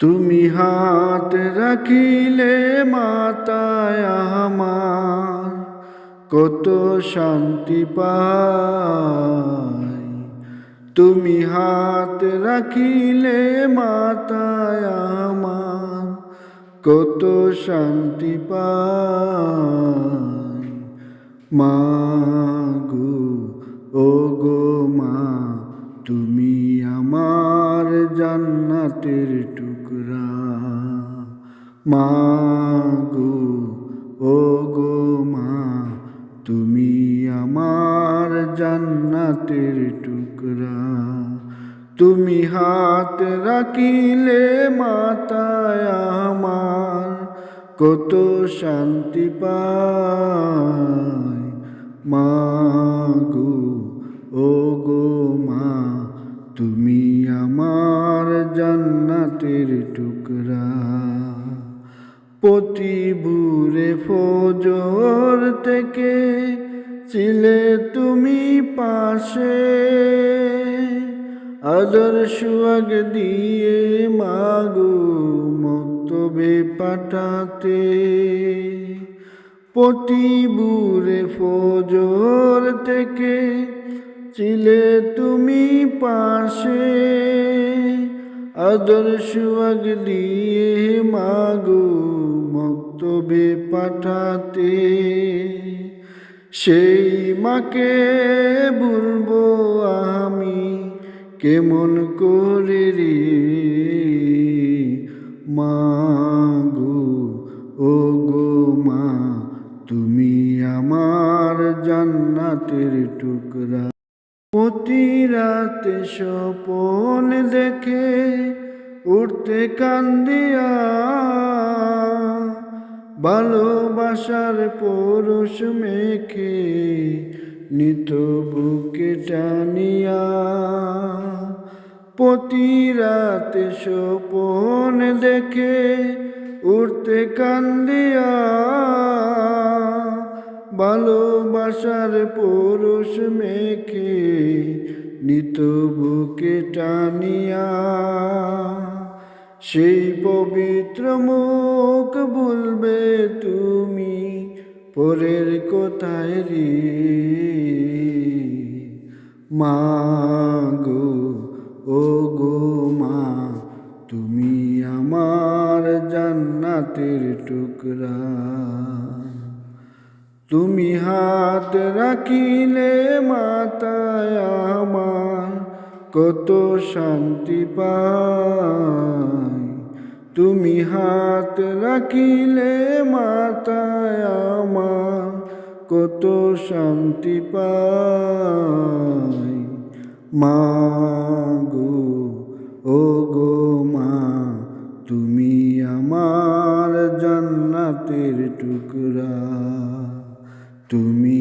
তুমি হাত রাখিলে মাতায় আমার, কত শান্তি পাই। তুমি হাত রাখিলে মাতায় আমার, কত শান্তি পাই। মা গো, ও গো মা, তুমি আমার জান্নাতের মা ও গো মা, তুমি আমার জান্নাতের টুকরা। তুমি হাত রাখিলে মাতায় আমার, কত শান্তি পায় মা গো ও গো মা, তুমি আমার জান্নাতের টুকরা। প্রতি বুড়ে ফজর থেকে ছিলে তুমি পাশে। আদর সুয়াগ দিয়ে মাগো মক্তবে পাঠাতে। প্রতি বুড়ে ফজর থেকে ছিলে তুমি পাশে। আদর সুয়াগ দিয়ে মাগো মক্তবে পাঠাতে? সেই মাকে বলব আমি কেমন করে রে? মাগো ও গো মা, তুমি আমার জান্নাতের টুকরা। প্রতি রাতে স্বপন দেখে উঠতে কান্দিয়া। ভালোবাসার পরশ মেখে নিত বুকে টানিয়া। প্রতি রাতে স্বপন দেখে উঠতে কান্দিয়া। ভালোবাসার পরশ মেখে নিত বুকে টানিয়া। সেই পবিত্র মুখ বলবে তুমি পরের কোথায় রে। মা গো ও গো মা, তুমি আমার জান্নাতের টুকরা। তুমি হাত রাখিলে মাতায় আমার কত শান্তি পাই। তুমি হাত রাখিলে মাতায় আমার কত শান্তি পাই। মা গো, ও গো মা, তুমি আমার জান্নাতের টুকরা। তুমি